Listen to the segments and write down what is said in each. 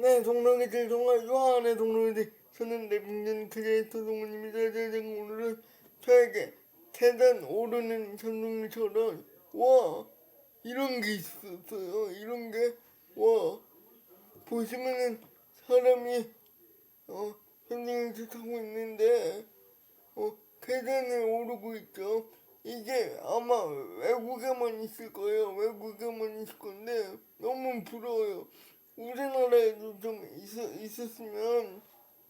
네, 동료이들 정말 좋아하는 동료이들 저는 내빈전 크리에이터 동훈입니다. 제가 오늘은 저에게 계단 오르는 전동처럼 와 이런 게 있었어요. 이런 게 와 보시면은 사람이 어 전동에서 타고 있는데 어 계단을 오르고 있죠. 이게 아마 외국에만 있을 거예요. 외국에만 있을 건데 너무 부러워요. 우리나라에도 좀 있어, 있었으면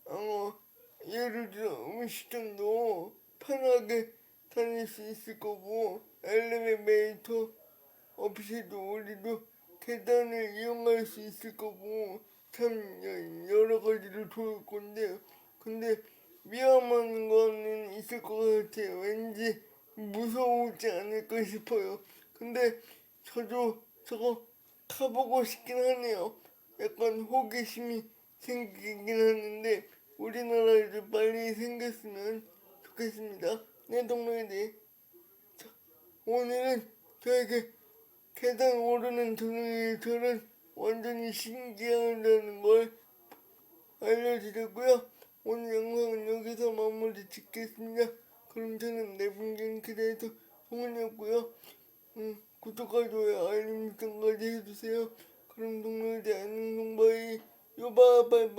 어 예를 들어 음식점도 편하게 다닐 수 있을 거고 엘리베이터 없이도 우리도 계단을 이용할 수 있을 거고 참 여- 여러 가지로 좋을 건데 근데 위험한 거는 있을 것 같아요. 왠지 무서우지 않을까 싶어요. 근데 저도 저거 타보고 싶긴 하네요. 약간 호기심이 생기긴 하는데 우리나라에도 빨리 생겼으면 좋겠습니다. 네, 동료들. 자, 오늘은 저에게 계단 오르는 동료들은 완전히 신기하다는 걸 알려드렸고요. 오늘 영상은 여기서 마무리 짓겠습니다. 그럼 저는 내분경 크리에이터 송은이었고요. 음, 구독과 좋아요, 알림 설정까지 해주세요. 그럼 동료들 안녕 동바이